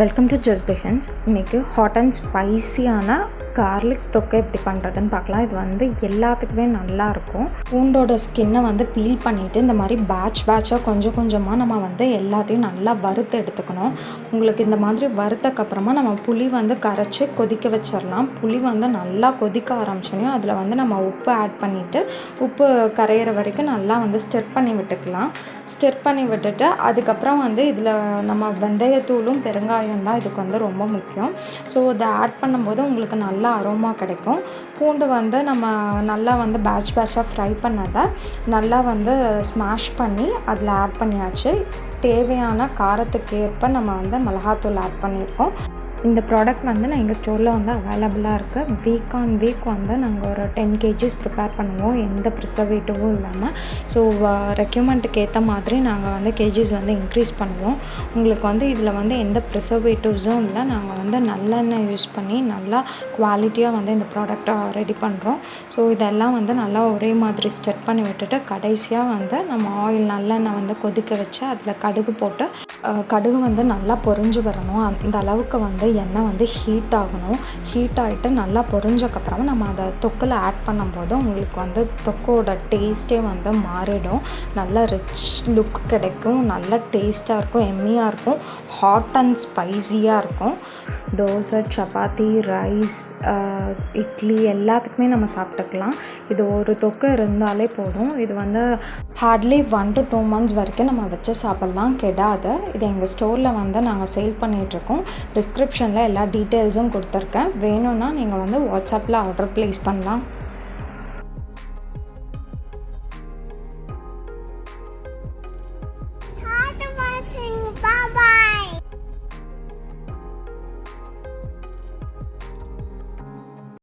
Welcome to just பிஹன்ஸ் இன்றைக்கி hot and ஸ்பைசியான கார்லிக் தொக்கை எப்படி பண்ணுறதுன்னு பார்க்கலாம். இது வந்து எல்லாத்துக்குமே நல்லாயிருக்கும் பூண்டோட ஸ்கின்னை வந்து பீல் பண்ணிவிட்டு இந்த மாதிரி பேட்ச் பேட்சாக கொஞ்சம் கொஞ்சமாக நம்ம வந்து எல்லாத்தையும் நல்லா வறுத்து எடுத்துக்கணும். உங்களுக்கு இந்த மாதிரி வறுத்தக்கப்புறமா நம்ம புளி வந்து கரைச்சி கொதிக்க வச்சிடலாம். புளி வந்து நல்லா கொதிக்க ஆரம்பிச்சோன்னே அதில் வந்து நம்ம உப்பு ஆட் பண்ணிவிட்டு உப்பு கரையிற வரைக்கும் நல்லா வந்து ஸ்டெர் பண்ணி விட்டுக்கலாம். ஸ்டெர் பண்ணி விட்டுட்டு அதுக்கப்புறம் வந்து இதில் நம்ம வெந்தயத்தூளும் பெருங்காயம் தான் இதுக்கு வந்து ரொம்ப முக்கியம். ஸோ இதை ஆட் பண்ணும்போது உங்களுக்கு நல்ல அரோமா கிடைக்கும். பூண்டு வந்து நம்ம நல்லா வந்து பேட்ச் பேட்சாக ஃப்ரை பண்ணதை நல்லா வந்து ஸ்மாஷ் பண்ணி அதில் ஆட் பண்ணியாச்சு. தேவையான காரத்துக்கு ஏற்ப நம்ம வந்து மிளகாத்தூள் ஆட் பண்ணியிருக்கோம். இந்த ப்ராடக்ட் வந்து நான் எங்கள் ஸ்டோரில் வந்து அவைலபிளாக இருக்குது வீக் ஆன் வீக் வந்து நாங்கள் ஒரு டென் கேஜிஸ் ப்ரிப்பேர் பண்ணுவோம். எந்த ப்ரிசர்வேட்டிவும் இல்லாமல் ஸோ ரெக்யூமெண்ட்டுக்கு ஏற்ற மாதிரி நாங்கள் வந்து கேஜிஸ் வந்து இன்க்ரீஸ் பண்ணுவோம். உங்களுக்கு வந்து இதில் வந்து எந்த ப்ரிசர்வேட்டிவ்ஸும் இல்லை. நாங்கள் வந்து நல்லெண்ணெய் யூஸ் பண்ணி நல்லா குவாலிட்டியாக வந்து இந்த ப்ராடக்ட்டை ரெடி பண்ணுறோம் ஸோ இதெல்லாம் வந்து நல்லா ஒரே மாதிரி ஸ்டெட் பண்ணி விட்டுட்டு கடைசியாக வந்து நம்ம ஆயில் நல்லெண்ணெய் வந்து கொதிக்க வச்சு அதில் கடுகு போட்டு கடுகு வந்து நல்லா பொரிஞ்சு வரணும். அந்த அளவுக்கு வந்து எண்ணெய் வந்து ஹீட் ஆகணும். ஹீட் ஆகிட்டு நல்லா பொரிஞ்சக்கப்புறமா நம்ம அதை தொக்கில் ஆட் பண்ணும்போது உங்களுக்கு வந்து தொக்கோட டேஸ்ட்டே வந்து மாறிடும். நல்ல ரிச் லுக் கிடைக்கும். நல்ல டேஸ்ட்டாக இருக்கும் எம்மியாக இருக்கும். ஹாட் அண்ட் ஸ்பைஸியாக இருக்கும். தோசை சப்பாத்தி ரைஸ் இட்லி எல்லாத்துக்குமே நம்ம சாப்பிட்டுக்கலாம். இது ஒரு தொக்கு இருந்தாலே போதும். இது வந்து hardly one to two months வரைக்கும் நம்ம வச்சு சாப்பிட்லாம். கெடாது. இது எங்கள் ஸ்டோரில் வந்து நாங்கள் சேல் பண்ணிகிட்ருக்கோம் டிஸ்கிரிப்ஷனில் எல்லா டீட்டெயில்ஸும் கொடுத்துருக்கேன். வேணும்னா நீங்கள் வந்து வாட்ஸ்அப்பில் ஆர்டர் ப்ளேஸ் பண்ணலாம்.